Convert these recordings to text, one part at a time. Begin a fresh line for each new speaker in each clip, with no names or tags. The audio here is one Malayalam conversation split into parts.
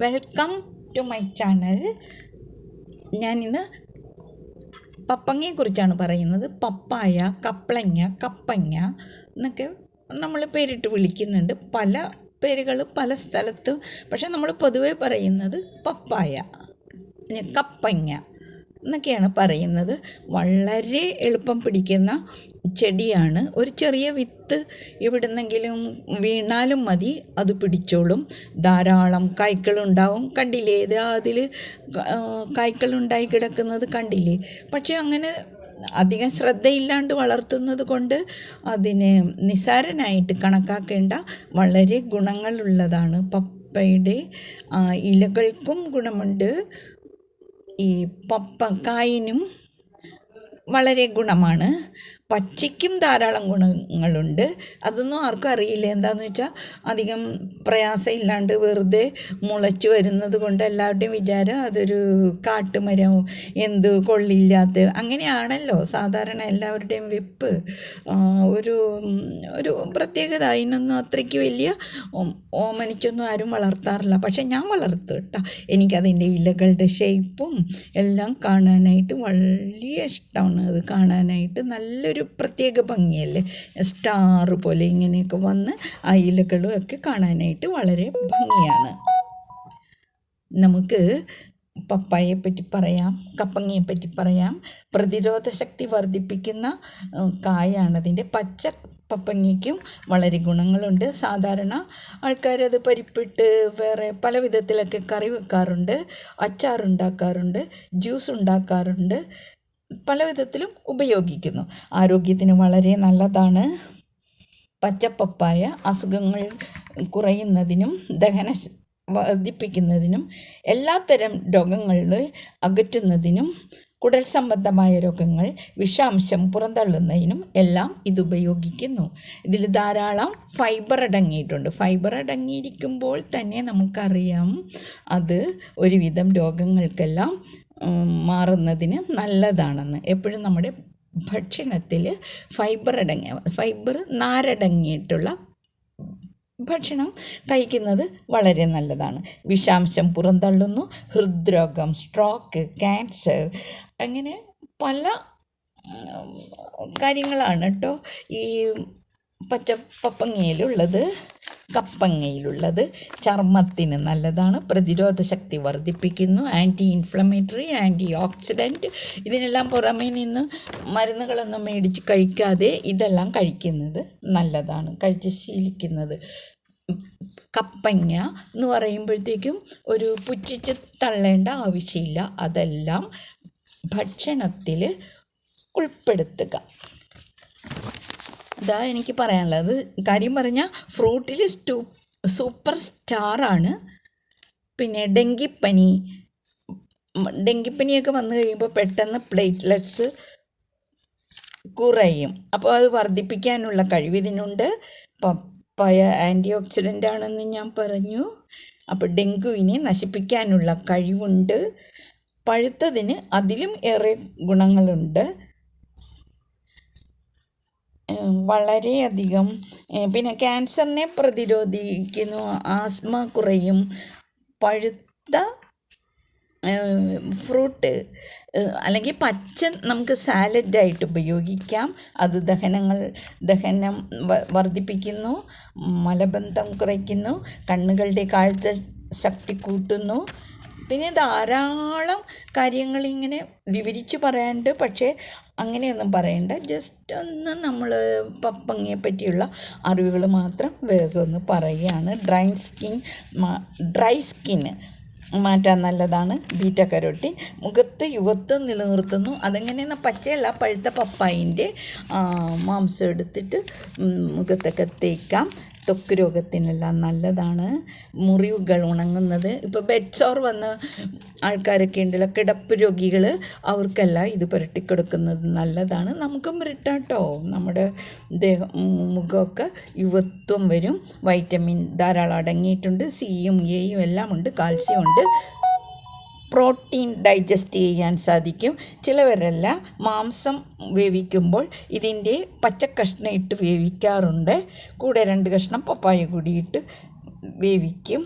വെൽക്കം ടു മൈ ചാനൽ ഞാനിന്ന് പപ്പങ്ങയെക്കുറിച്ചാണ് പറയുന്നത്. പപ്പായ കപ്ലങ്ങ കപ്പങ്ങ എന്നൊക്കെ നമ്മൾ പേരിട്ട് വിളിക്കുന്നുണ്ട്. പല പേരുകൾ പല സ്ഥലത്തും. പക്ഷേ നമ്മൾ പൊതുവേ പറയുന്നത് പപ്പായ കപ്പങ്ങ. എന്നൊക്കെയാണ് പറയുന്നത്. വളരെ എളുപ്പം പിടിക്കുന്ന ചെടിയാണ്. ഒരു ചെറിയ വിത്ത് എവിടുന്നെങ്കിലും വീണാലും മതി അത് പിടിച്ചോളും. ധാരാളം കായ്ക്കളുണ്ടാവും കണ്ടില്ലേ? ഇത് അതിൽ കായ്ക്കളുണ്ടായി കിടക്കുന്നത് കണ്ടില്ലേ? പക്ഷേ അങ്ങനെ അധികം ശ്രദ്ധയില്ലാണ്ട് വളർത്തുന്നത് കൊണ്ട് അതിനെ നിസാരനായിട്ട് കണക്കാക്കേണ്ട വളരെ ഗുണങ്ങളുള്ളതാണ്. പപ്പയുടെ ഇലകൾക്കും ഗുണമുണ്ട്. ഈ പപ്പക്കായനും വളരെ ഗുണമാണ്. പച്ചയ്ക്കും ധാരാളം ഗുണങ്ങളുണ്ട്. അതൊന്നും ആർക്കും അറിയില്ല. എന്താണെന്ന് വെച്ചാൽ അധികം പ്രയാസമില്ലാണ്ട് വെറുതെ മുളച്ചു വരുന്നത് കൊണ്ട് എല്ലാവരുടെയും വിചാരം അതൊരു കാട്ടുമരവും എന്ത് കൊള്ളില്ലാത്ത അങ്ങനെയാണല്ലോ. സാധാരണ എല്ലാവരുടെയും വെപ്പ്. ഒരു ഒരു പ്രത്യേകത. അതിനൊന്നും അത്രയ്ക്ക് വലിയ ഓമനിച്ചൊന്നും ആരും വളർത്താറില്ല. പക്ഷെ ഞാൻ വളർത്തു കേട്ടോ. എനിക്കതിന്റെ ഇലകളുടെ ഷേപ്പും എല്ലാം കാണാനായിട്ട് വലിയ ഇഷ്ടമാണ് അത് കാണാനായിട്ട് നല്ലൊരു പ്രത്യേക ഭംഗിയല്ലേ? സ്റ്റാർ പോലെ ഇങ്ങനെയൊക്കെ വന്ന് അയിലുകളും ഒക്കെ കാണാനായിട്ട് വളരെ ഭംഗിയാണ്. നമുക്ക് പപ്പായയെ പറ്റി പറയാം കപ്പങ്ങയെ പറ്റി പറയാം. പ്രതിരോധ ശക്തി വർദ്ധിപ്പിക്കുന്ന കായാണതിന്റെ പച്ച പപ്പങ്ങയ്ക്കും വളരെ ഗുണങ്ങളുണ്ട്. സാധാരണ ആൾക്കാരത് പരിപ്പിട്ട് വേറെ പല വിധത്തിലൊക്കെ കറി വെക്കാറുണ്ട് അച്ചാറുണ്ടാക്കാറുണ്ട് ജ്യൂസ് ഉണ്ടാക്കാറുണ്ട് പല വിധത്തിലും ഉപയോഗിക്കുന്നു. ആരോഗ്യത്തിന് വളരെ നല്ലതാണ്. പച്ചപ്പപ്പായ അസുഖങ്ങൾ കുറയുന്നതിനും ദഹന വർദ്ധിപ്പിക്കുന്നതിനും എല്ലാത്തരം രോഗങ്ങളിൽ അകറ്റുന്നതിനും കുടൽ സംബന്ധമായ രോഗങ്ങൾ വിഷാംശം പുറന്തള്ളുന്നതിനും എല്ലാം ഇത് ഉപയോഗിക്കുന്നു. ഇതിൽ ധാരാളം ഫൈബർ അടങ്ങിയിട്ടുണ്ട്. ഫൈബർ അടങ്ങിയിരിക്കുമ്പോൾ തന്നെ നമുക്കറിയാം അത് ഒരുവിധം രോഗങ്ങൾക്കെല്ലാം മാറുന്നതിന് നല്ലതാണെന്ന്. എപ്പോഴും നമ്മുടെ ഭക്ഷണത്തിൽ ഫൈബർ അടങ്ങിയ ഫൈബർ നാരടങ്ങിയിട്ടുള്ള ഭക്ഷണം കഴിക്കുന്നത് വളരെ നല്ലതാണ്. വിഷാംശം പുറന്തള്ളുന്നു ഹൃദ്രോഗം സ്ട്രോക്ക് ക്യാൻസർ അങ്ങനെ പല കാര്യങ്ങളാണ് കേട്ടോ ഈ പച്ച പപ്പങ്ങയിലുള്ളത് കപ്പങ്ങയിലുള്ളത് ചർമ്മത്തിന് നല്ലതാണ്. പ്രതിരോധ ശക്തി വർദ്ധിപ്പിക്കുന്നു. ആന്റി ഇൻഫ്ലമേറ്ററി ആന്റി ഓക്സിഡന്റ് ഇതിനെല്ലാം പുറമേ നിന്ന് മരുന്നുകളൊന്നും മേടിച്ച് കഴിക്കാതെ ഇതെല്ലാം കഴിക്കുന്നത് നല്ലതാണ്. കഴിച്ച് ശീലിക്കുന്നത്. കപ്പങ്ങ എന്ന് പറയുമ്പോഴത്തേക്കും ഒരു പുച്ഛിച്ച് തള്ളേണ്ട ആവശ്യമില്ല. അതെല്ലാം ഭക്ഷണത്തിൽ ഉൾപ്പെടുത്തുക. ഇതാ എനിക്ക് പറയാനുള്ളത്. കാര്യം പറഞ്ഞാൽ ഫ്രൂട്ടിൽ സ്റ്റൂ സൂപ്പർ സ്റ്റാറാണ്. പിന്നെ ഡെങ്കിപ്പനി. ഡെങ്കിപ്പനിയൊക്കെ വന്നു കഴിയുമ്പോൾ പെട്ടെന്ന് പ്ലേറ്റ്ലെറ്റ്സ് കുറയും. അപ്പോൾ അത് വർദ്ധിപ്പിക്കാനുള്ള കഴിവ് ഇതിനുണ്ട് പപ്പായ ആന്റി ഓക്സിഡന്റ് ആണെന്ന് ഞാൻ പറഞ്ഞു. അപ്പോൾ ഡെങ്കുവിനെ നശിപ്പിക്കാനുള്ള കഴിവുണ്ട്. പഴുത്തതിന് അതിലും ഏറെ ഗുണങ്ങളുണ്ട്. വളരെയധികം പിന്നെ ക്യാൻസറിനെ പ്രതിരോധിക്കുന്നു ആസ്മ കുറയും പഴുത്ത ഫ്രൂട്ട് അല്ലെങ്കിൽ പച്ച നമുക്ക് സാലഡായിട്ട് ഉപയോഗിക്കാം. അത് ദഹനങ്ങൾ ദഹനം വർദ്ധിപ്പിക്കുന്നു മലബന്ധം കുറയ്ക്കുന്നു കണ്ണുകളുടെ കാഴ്ച ശക്തി കൂട്ടുന്നു. പിന്നെ ധാരാളം കാര്യങ്ങൾ ഇങ്ങനെ വിവരിച്ച് പറയാനുണ്ട്. പക്ഷേ അങ്ങനെയൊന്നും പറയണ്ട. ജസ്റ്റ് ഒന്ന് നമ്മൾ പപ്പങ്ങയെ പറ്റിയുള്ള അറിവുകൾ മാത്രം വേഗം ഒന്ന് പറയുകയാണ്. ഡ്രൈ സ്കിൻ ഡ്രൈ സ്കിന്ന് മാറ്റാൻ നല്ലതാണ്. ബീറ്റ കരോട്ടി മുഖത്ത് യുവത്വം നിലനിർത്തുന്നു. അതെങ്ങനെയെന്ന് പച്ചയല്ല പഴുത്ത പപ്പായിന്റെ മാംസം എടുത്തിട്ട് മുഖത്തൊക്കെ തേക്കാം. ത്വക്ക് രോഗത്തിനെല്ലാം നല്ലതാണ്. മുറിവുകൾ ഉണങ്ങുന്നത്. ഇപ്പോൾ ബെഡ് സോർ വന്ന ആൾക്കാരൊക്കെ ഉണ്ടല്ലോ കിടപ്പ് രോഗികൾ അവർക്കെല്ലാം ഇത് പുരട്ടിക്കൊടുക്കുന്നത് നല്ലതാണ്. നമുക്കും പുരട്ടാട്ടോ. നമ്മുടെ ദേഹം മുഖമൊക്കെ യുവത്വം വരും. വൈറ്റമിൻ ധാരാളം അടങ്ങിയിട്ടുണ്ട്. സിയും എയും എല്ലാം ഉണ്ട് കാൽസ്യം ഉണ്ട്. പ്രോട്ടീൻ ഡൈജസ്റ്റ് ചെയ്യാൻ സാധിക്കും. ചിലവരെല്ലാം മാംസം വേവിക്കുമ്പോൾ ഇതിന്റെ പച്ചക്കഷ്ണം ഇട്ട് വേവിക്കാറുണ്ട്. കൂടെ രണ്ട് കഷ്ണം പപ്പായ കൂടിയിട്ട് വേവിക്കും.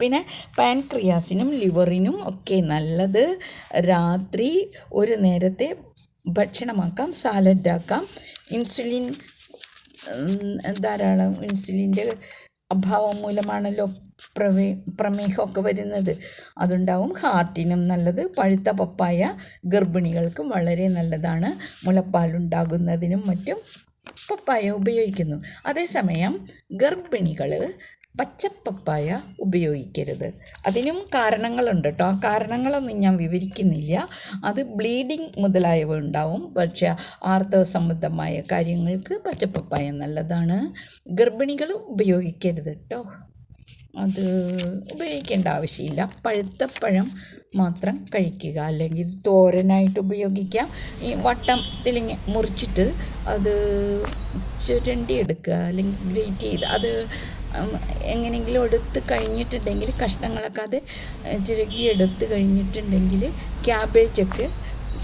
പിന്നെ പാൻക്രിയാസിനും ലിവറിനും ഒക്കെ നല്ലത്. രാത്രി ഒരു നേരത്തെ ഭക്ഷണമാക്കാം സാലഡാക്കാം ഇൻസുലിൻ ധാരാളം ഇൻസുലിന്റെ അഭാവം മൂലമാണല്ലോ പ്രമേ പ്രമേഹമൊക്കെ വരുന്നത്. അതുണ്ടാവും ഹാർട്ടിനും നല്ലത്. പഴുത്ത പപ്പായ ഗർഭിണികൾക്കും വളരെ നല്ലതാണ്. മുലപ്പാലുണ്ടാകുന്നതിനും മറ്റും പപ്പായ ഉപയോഗിക്കുന്നു. അതേസമയം ഗർഭിണികൾ പച്ചപ്പപ്പായ ഉപയോഗിക്കരുത്. അതിനും കാരണങ്ങളുണ്ട് കേട്ടോ ആ കാരണങ്ങളൊന്നും ഞാൻ വിവരിക്കുന്നില്ല. അത് ബ്ലീഡിങ് മുതലായവ ഉണ്ടാവും. പക്ഷേ ആർത്തവ സംബന്ധമായ കാര്യങ്ങൾക്ക് പച്ചപ്പപ്പായ നല്ലതാണ്. ഗർഭിണികളും ഉപയോഗിക്കരുത് കേട്ടോ അത് ഉപയോഗിക്കേണ്ട ആവശ്യമില്ല. പഴുത്ത പഴം മാത്രം കഴിക്കുക. അല്ലെങ്കിൽ ഇത് തോരനായിട്ട് ഉപയോഗിക്കാം. ഈ വട്ടം വട്ടത്തിൽ മുറിച്ചിട്ട് അത് ചുരണ്ടി എടുക്കുക. അല്ലെങ്കിൽ ഗ്രേറ്റ് ചെയ്ത് അത് എങ്ങനെയെങ്കിലും എടുത്ത് കഴിഞ്ഞിട്ടുണ്ടെങ്കിൽ കഷ്ണങ്ങളൊക്കെ അത് ചുരുക്കി എടുത്ത് കഴിഞ്ഞിട്ടുണ്ടെങ്കിൽ ക്യാബേജൊക്കെ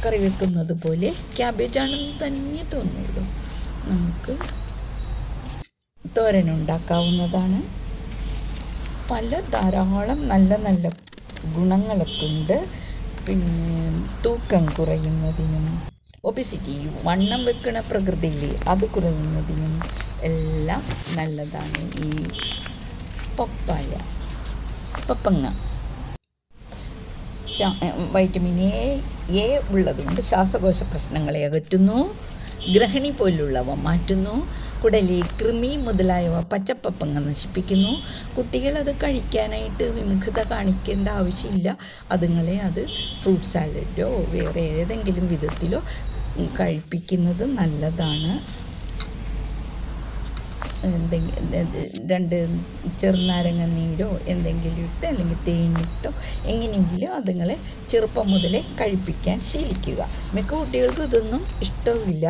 കറി വെക്കുന്നത് പോലെ ക്യാബേജാണെന്ന് തന്നെ തോന്നുള്ളൂ. നമുക്ക് തോരനുണ്ടാക്കാവുന്നതാണ് പല ധാരാളം നല്ല നല്ല ഗുണങ്ങളൊക്കെ ഉണ്ട്. പിന്നെ തൂക്കം കുറയുന്നതിനും ഒബിസിറ്റി വണ്ണം വെക്കണ പ്രകൃതിയിൽ അത് കുറയുന്നതിനും എല്ലാം നല്ലതാണ് ഈ പപ്പായ പപ്പങ്ങ. വൈറ്റമിൻ എ എ ഉള്ളതുകൊണ്ട് ശ്വാസകോശ പ്രശ്നങ്ങളെ അകറ്റുന്നു. ഗ്രഹിണി പോലുള്ളവ മാറ്റുന്നു. കുടലി കൃമി മുതലായവ പച്ചപ്പപ്പങ്ങ നശിപ്പിക്കുന്നു. കുട്ടികളത് കഴിക്കാനായിട്ട് വിമുഖത കാണിക്കേണ്ട ആവശ്യമില്ല. അതുങ്ങളെ അത് ഫ്രൂട്ട് സാലഡോ വേറെ ഏതെങ്കിലും വിധത്തിലോ കഴിപ്പിക്കുന്നത് നല്ലതാണ്. എന്തെങ്കിലും രണ്ട് ചെറുനാരങ്ങ നീരോ എന്തെങ്കിലും ഇട്ട് അല്ലെങ്കിൽ തേനിട്ടോ എങ്ങനെയെങ്കിലും അതുങ്ങളെ ചെറുപ്പം മുതലേ കഴിപ്പിക്കാൻ ശീലിക്കുക. മിക്ക കുട്ടികൾക്കും ഇതൊന്നും ഇഷ്ടവുമില്ല.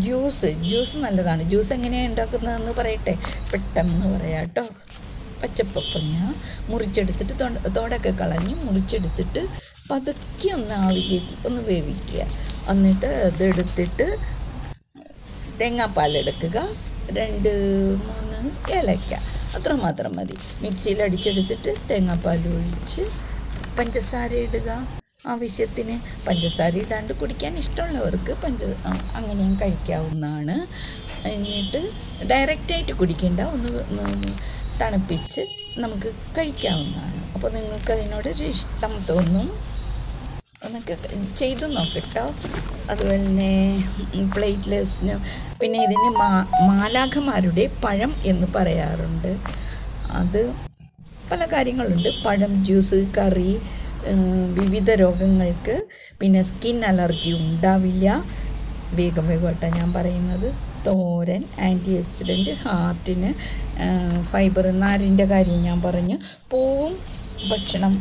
ജ്യൂസ് ജ്യൂസ് നല്ലതാണ്. ജ്യൂസ് എങ്ങനെയാണ് ഉണ്ടാക്കുന്നതെന്ന് പറയട്ടെ? പെട്ടെന്ന് പറയാട്ടോ കേട്ടോ. പച്ചപ്പപ്പങ്ങ മുറിച്ചെടുത്തിട്ട് തോടൊക്കെ കളഞ്ഞ് മുറിച്ചെടുത്തിട്ട് പതുക്കെ ഒന്ന് ആവി ഒന്ന് വേവിക്കുക. എന്നിട്ട് അതെടുത്തിട്ട് തേങ്ങാപ്പാലെടുക്കുക രണ്ട് മൂന്ന് ഏലക്ക. അത്രമാത്രം മതി. മിക്സിയിൽ അടിച്ചെടുത്തിട്ട് തേങ്ങാപ്പാൽ ഒഴിച്ച് പഞ്ചസാര ഇടുക. ആവശ്യത്തിന് പഞ്ചസാര ഇടാണ്ട് കുടിക്കാൻ ഇഷ്ടമുള്ളവർക്ക് പഞ്ച അങ്ങനെയും കഴിക്കാവുന്നതാണ്. എന്നിട്ട് ഡയറക്റ്റായിട്ട് കുടിക്കേണ്ട. ഒന്ന് തണുപ്പിച്ച് നമുക്ക് കഴിക്കാവുന്നതാണ്. അപ്പോൾ നിങ്ങൾക്ക് അതിനോടൊരു ഇഷ്ടം തോന്നും. എന്നൊക്കെ ചെയ്തു കേട്ടോ അതുപോലെ തന്നെ പ്ലേറ്റ്ലെസ്സിനും പിന്നെ ഇതിന് മാ മാലാഖമാരുടെ പഴം എന്ന് പറയാറുണ്ട്. അത് പല കാര്യങ്ങളുണ്ട്. പഴം ജ്യൂസ് കറി വിവിധ രോഗങ്ങൾക്ക് പിന്നെ സ്കിൻ അലർജി ഉണ്ടാവില്ല. വേഗം വേഗമായിട്ടാണ് ഞാൻ പറയുന്നത്. തോരൻ ആന്റി ഓക്സിഡന്റ് ഹാർട്ടിന് ഫൈബർ നാരിന്റെ കാര്യം ഞാൻ പറഞ്ഞു. പൂവും ഭക്ഷണം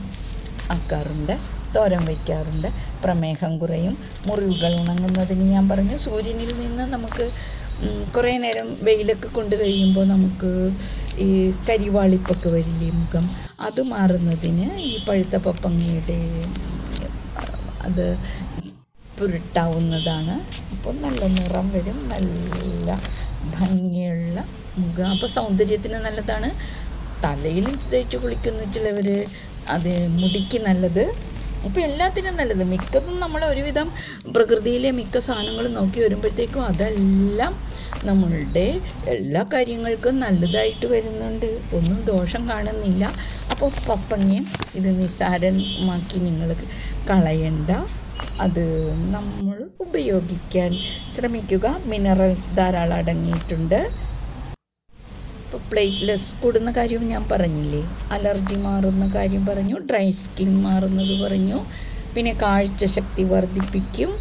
ആക്കാറുണ്ട്. തോരൻ വയ്ക്കാറുണ്ട്. പ്രമേഹം കുറയും. മുറിവുകൾ ഉണങ്ങുന്നതിന് ഞാൻ പറഞ്ഞു. സൂര്യനിൽ നിന്ന് നമുക്ക് കുറേ നേരം വെയിലൊക്കെ കൊണ്ടു കഴിയുമ്പോൾ നമുക്ക് ഈ കരിവാളിപ്പൊക്കെ വരില്ലേ മുഖം? അത് മാറുന്നതിന് ഈ പഴുത്ത പപ്പങ്ങയുടെ അത് പുരട്ടാവുന്നതാണ്. അപ്പോൾ നല്ല നിറം വരും. നല്ല ഭംഗിയുള്ള മുഖം. അപ്പോൾ സൗന്ദര്യത്തിന് നല്ലതാണ്. തലയിലും തേച്ച് കുളിക്കുന്ന ചിലവർ അത് മുടിക്ക് നല്ലത്. ഇപ്പോൾ എല്ലാത്തിനും നല്ലത്. മിക്കതും നമ്മൾ ഒരുവിധം പ്രകൃതിയിലെ മിക്ക സാധനങ്ങളും നോക്കി വരുമ്പോഴത്തേക്കും അതെല്ലാം നമ്മളുടെ എല്ലാ കാര്യങ്ങൾക്കും നല്ലതായിട്ട് വരുന്നുണ്ട്. ഒന്നും ദോഷം കാണുന്നില്ല. അപ്പോൾ പപ്പങ്ങയും ഇത് നിസ്സാരമാക്കി നിങ്ങൾ കളയണ്ട. അത് നമ്മൾ ഉപയോഗിക്കാൻ ശ്രമിക്കുക. മിനറൽസ് ധാരാളം അടങ്ങിയിട്ടുണ്ട്. ഇപ്പോൾ പ്ലേറ്റ്ലെസ് കൂടുന്ന കാര്യം ഞാൻ പറഞ്ഞില്ലേ? അലർജി മാറുന്ന കാര്യം പറഞ്ഞു ഡ്രൈ സ്കിൻ മാറുന്നത് പറഞ്ഞു പിന്നെ കാഴ്ചശക്തി വർദ്ധിപ്പിക്കും.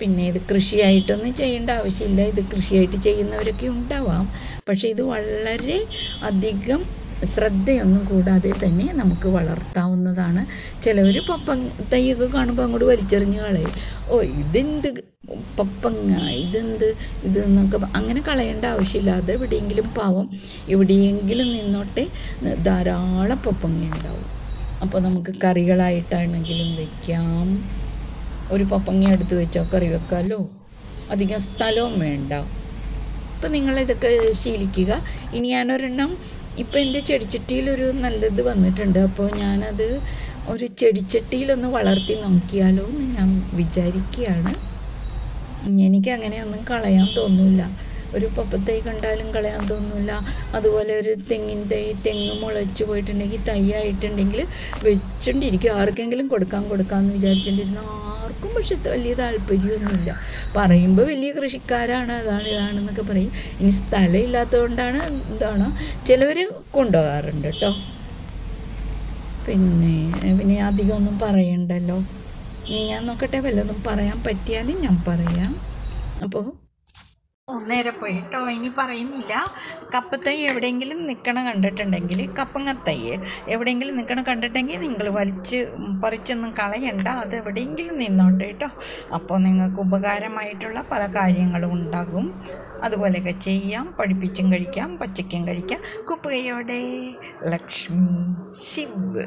പിന്നെ ഇത് കൃഷിയായിട്ടൊന്നും ചെയ്യേണ്ട ആവശ്യമില്ല. ഇത് കൃഷിയായിട്ട് ചെയ്യുന്നവരൊക്കെ ഉണ്ടാവാം. പക്ഷേ ഇത് വളരെ അധികം ശ്രദ്ധയൊന്നും കൂടാതെ തന്നെ നമുക്ക് വളർത്താവുന്നതാണ്. ചിലവർ പപ്പ തൈയൊക്കെ കാണുമ്പോൾ അങ്ങോട്ട് വലിച്ചെറിഞ്ഞ് കളയും. ഓ ഇതെന്ത് പപ്പങ്ങ ഇതെന്ത്? ഇത് എന്നൊക്കെ അങ്ങനെ കളയേണ്ട ആവശ്യമില്ലാതെ എവിടെയെങ്കിലും പാവം എവിടെയെങ്കിലും നിന്നോട്ടെ ധാരാളം പപ്പങ്ങ ഉണ്ടാവും. അപ്പോൾ നമുക്ക് കറികളായിട്ടാണെങ്കിലും വയ്ക്കാം ഒരു പപ്പങ്ങ എടുത്ത് വെച്ചോ കറി വെക്കാമല്ലോ അധികം സ്ഥലവും വേണ്ട. അപ്പോൾ നിങ്ങളിതൊക്കെ ശീലിക്കുക. ഇനി ഞാനൊരെണ്ണം ഇപ്പം എന്റെ ചെടിച്ചട്ടിയിലൊരു നല്ലത് വന്നിട്ടുണ്ട്. അപ്പോൾ ഞാനത് ഒരു ചെടിച്ചട്ടിയിലൊന്ന് വളർത്തി നോക്കിയാലോ എന്ന് ഞാൻ വിചാരിക്കുകയാണ് എനിക്ക് അങ്ങനെയൊന്നും കളയാൻ തോന്നില്ല ഒരു പപ്പത്തൈ കണ്ടാലും കളയാൻ തോന്നില്ല അതുപോലെ ഒരു തെങ്ങിൻ തൈ തെങ്ങ് മുളച്ചു പോയിട്ടുണ്ടെങ്കിൽ തൈയായിട്ടുണ്ടെങ്കിൽ വെച്ചുകൊണ്ടിരിക്കുക ആർക്കെങ്കിലും കൊടുക്കാൻ കൊടുക്കാമെന്ന് വിചാരിച്ചുകൊണ്ടിരുന്ന ആർക്കും പക്ഷെ വലിയ താല്പര്യമൊന്നുമില്ല. പറയുമ്പോൾ വലിയ കൃഷിക്കാരാണ് അതാണ് ഇതാണെന്നൊക്കെ പറയും. ഇനി സ്ഥലം ഇല്ലാത്തതുകൊണ്ടാണ് എന്താണ് ചിലവർ കൊണ്ടുപോകാറുണ്ട് കേട്ടോ. പിന്നെ പിന്നെ അധികമൊന്നും പറയണ്ടല്ലോ. ഇനി ഞാൻ നോക്കട്ടെ വല്ലതും പറയാൻ പറ്റിയാലും ഞാൻ പറയാം. അപ്പോൾ നേരെ പോയിട്ടോ ഇനി പറയുന്നില്ല. കപ്പത്തൈ എവിടെയെങ്കിലും നിൽക്കണ കണ്ടിട്ടുണ്ടെങ്കിൽ കപ്പങ്ങത്തൈ എവിടെയെങ്കിലും നിൽക്കണ കണ്ടിട്ടെങ്കിൽ നിങ്ങൾ വലിച്ച് പറിച്ചൊന്നും കളയണ്ട. അത് എവിടെയെങ്കിലും നിന്നോട്ടെ കേട്ടോ. അപ്പോൾ നിങ്ങൾക്ക് ഉപകാരമായിട്ടുള്ള പല കാര്യങ്ങളും ഉണ്ടാകും. അതുപോലെയൊക്കെ ചെയ്യാം. പഠിപ്പിച്ചും കഴിക്കാം. പച്ചയ്ക്കും കഴിക്കാം. കുപ്പകയോടെ ലക്ഷ്മി ശിവ്.